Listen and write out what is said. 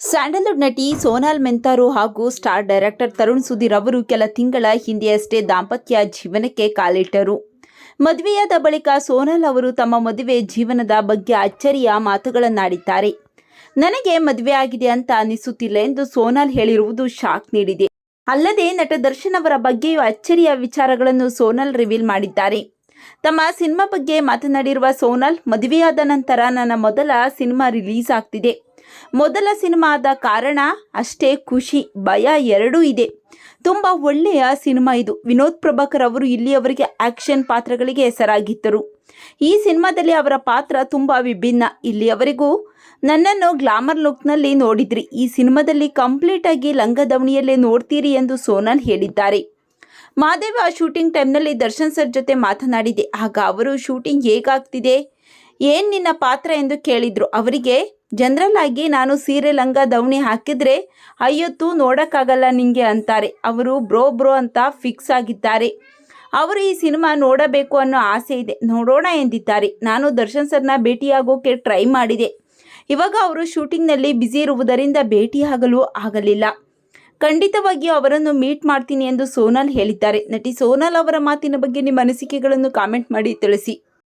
Sandalwood ನಟಿ ಸೋನಾಲ್ ಮೆಂತಾರು ಹಾಗೂ star director Tarun Sudhir ಅವರು ಕೆಲ ತಿಂಗಳ ಹಿಂದೆಯಷ್ಟೇ ದಾಂಪತ್ಯ ಜೀವನಕ್ಕೆ ಕಾಲಿಟ್ಟರು. ಮದುವೆಯಾದ ಬಳಿಕ ಸೋನಾಲ್ ಅವರು ತಮ್ಮ ಮದುವೆ ಜೀವನದ ಬಗ್ಗೆ ಅಚ್ಚರಿಯ ಮಾತುಗಳನ್ನಾಡಿದ್ದಾರೆ. ನನಗೆ ಮದುವೆ ಆಗಿದೆ ಅಂತ ಅನಿಸುತ್ತಿಲ್ಲ ಎಂದು ಸೋನಾಲ್ ಹೇಳಿರುವುದು ಶಾಕ್ ನೀಡಿದೆ. ಅಲ್ಲದೆ ನಟ ದರ್ಶನ್ ಅವರ ಬಗ್ಗೆಯೂ ಅಚ್ಚರಿಯ ವಿಚಾರಗಳನ್ನು ಸೋನಾಲ್ ರಿವೀಲ್ ಮಾಡಿದ್ದಾರೆ. ತಮ್ಮ ಸಿನಿಮಾ ಬಗ್ಗೆ ಮಾತನಾಡಿರುವ ಸೋನಾಲ್, ಮದುವೆಯಾದ ನಂತರ ನನ್ನ ಮೊದಲ ಸಿನಿಮಾ ರಿಲೀಸ್ ಆಗ್ತಿದೆ. ಮೊದಲ ಸಿನಿಮಾದ ಕಾರಣ ಅಷ್ಟೇ ಖುಷಿ, ಭಯ ಎರಡೂ ಇದೆ. ತುಂಬ ಒಳ್ಳೆಯ ಸಿನಿಮಾ ಇದು. ವಿನೋದ್ ಪ್ರಭಾಕರ್ ಅವರು ಇಲ್ಲಿಯವರೆಗೆ ಆಕ್ಷನ್ ಪಾತ್ರಗಳಿಗೆ ಹೆಸರಾಗಿದ್ದರು. ಈ ಸಿನಿಮಾದಲ್ಲಿ ಅವರ ಪಾತ್ರ ತುಂಬ ವಿಭಿನ್ನ. ಇಲ್ಲಿಯವರೆಗೂ ನನ್ನನ್ನು ಗ್ಲಾಮರ್ ಲುಕ್ನಲ್ಲಿ ನೋಡಿದ್ರಿ. ಈ ಸಿನಿಮಾದಲ್ಲಿ ಕಂಪ್ಲೀಟ್ ಆಗಿ ಲಂಗದವಣಿಯಲ್ಲೇ ನೋಡ್ತೀರಿ ಎಂದು ಸೋನಾಲ್ ಹೇಳಿದ್ದಾರೆ. ಮಾದೇವ ಶೂಟಿಂಗ್ ಟೈಮ್ನಲ್ಲಿ ದರ್ಶನ್ ಸರ್ ಜೊತೆ ಮಾತನಾಡಿದೆ. ಆಗ ಅವರು ಶೂಟಿಂಗ್ ಹೇಗಾಗ್ತಿದೆ? ಏನು ನಿನ್ನ ಪಾತ್ರ ಎಂದು ಕೇಳಿದ್ರು. ಅವರಿಗೆ ಜನರಲ್ ಆಗಿ ನಾನು ಸೀರೆ, ಲಂಗ ದವಣಿ ಹಾಕಿದ್ರೆ ಅಯ್ಯೊತ್ತು ನೋಡೋಕ್ಕಾಗಲ್ಲ ನಿಂಗೆ ಅಂತಾರೆ. ಅವರು, ಬ್ರೋ ಬ್ರೋ ಅಂತ ಫಿಕ್ಸ್ ಆಗಿದ್ದಾರೆ. ಅವರು ಈ ಸಿನಿಮಾ ನೋಡಬೇಕು ಅನ್ನೋ ಆಸೆ ಇದೆ. ನೋಡೋಣ ಎಂದಿದ್ದಾರೆ. ನಾನು ದರ್ಶನ್ ಸರ್ನ ಭೇಟಿಯಾಗೋಕೆ ಟ್ರೈ ಮಾಡಿದೆ. ಇವಾಗ ಅವರು ಶೂಟಿಂಗ್ನಲ್ಲಿ ಬ್ಯುಸಿ ಇರುವುದರಿಂದ ಭೇಟಿಯಾಗಲು ಆಗಲಿಲ್ಲ. ಖಂಡಿತವಾಗಿಯೂ ಅವರನ್ನು ಮೀಟ್ ಮಾಡ್ತೀನಿ ಎಂದು ಸೋನಲ್ ಹೇಳಿದ್ದಾರೆ. ನಟಿ ಸೋನಲ್ ಅವರ ಮಾತಿನ ಬಗ್ಗೆ ನಿಮ್ಮ ಅನಿಸಿಕೆಗಳನ್ನು ಕಾಮೆಂಟ್ ಮಾಡಿ ತಿಳಿಸಿ.